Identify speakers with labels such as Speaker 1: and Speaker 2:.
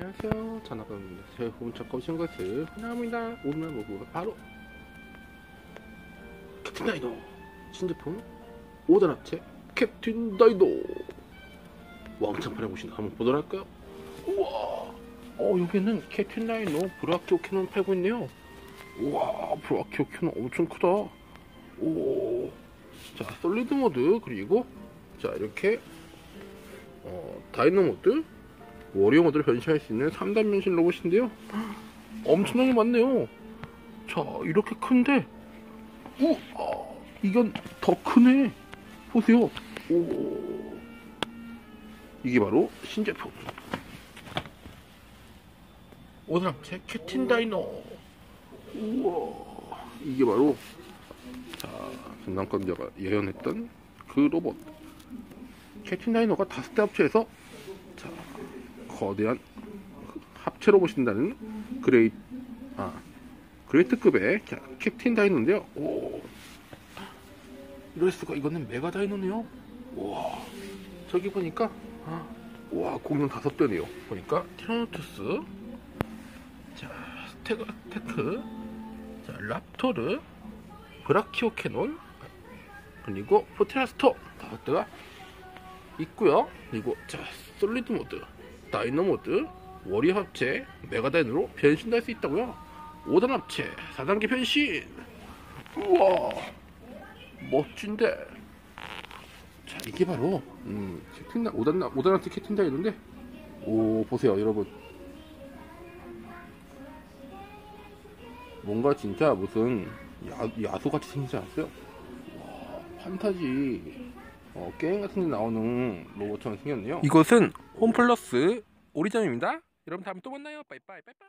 Speaker 1: 안녕하세요. 새해 봄 찾고 오신 것을 환영합니다. 오늘 먹을 바로 캡틴 다이노 신제품 5단 합체 캡틴 다이노 왕창판에 보시나 한번 보도록 할까요? 우와! 어 여기는 캡틴 다이노 브라키오 캐논 팔고 있네요. 우와 브라키오 캐논 엄청 크다. 오자 솔리드 모드 그리고 자 이렇게 어, 다이노 모드 워리어 모드를 변신할 수 있는 3단 변신 로봇인데요. 엄청나게 많네요. 자, 이렇게 큰데, 우, 아, 이건 더 크네. 보세요. 오, 이게 바로 신제품. 오늘 합체 캡틴 다이노. 우와, 이게 바로, 자, 전남권자가 예언했던 그 로봇. 캡틴 다이노가 다섯 대 합체해서, 자, 거대한 합체로 보신다는 그레이 아 그레이트급의 자, 캡틴 다이노인데요. 오. 이럴 수가. 이거는 메가 다이노네요. 와. 저기 보니까 아, 와 공룡 다섯 대네요. 보니까 티라노투스. 자 스테가 테크. 자 랍토르. 브라키오 캐논. 그리고 포테라스토. 다섯 대가 있고요. 그리고 자 솔리드 모드 다이노 모드, 워리어 합체, 메가다인으로 변신할 수 있다고요? 5단 합체, 4단계 변신! 우와! 멋진데? 자, 이게 바로, 음, 캡틴, 5단, 5단 합체 캡틴 다이노인데, 오, 보세요, 여러분. 뭔가 진짜 무슨 야, 야수같이 생기지 않았어요? 와, 판타지, 어, 게임 같은 데 나오는 로봇처럼 생겼네요.
Speaker 2: 이곳은 홈플러스 오리점입니다. 여러분 다음에 또 만나요. 빠이빠이 빠이빠이.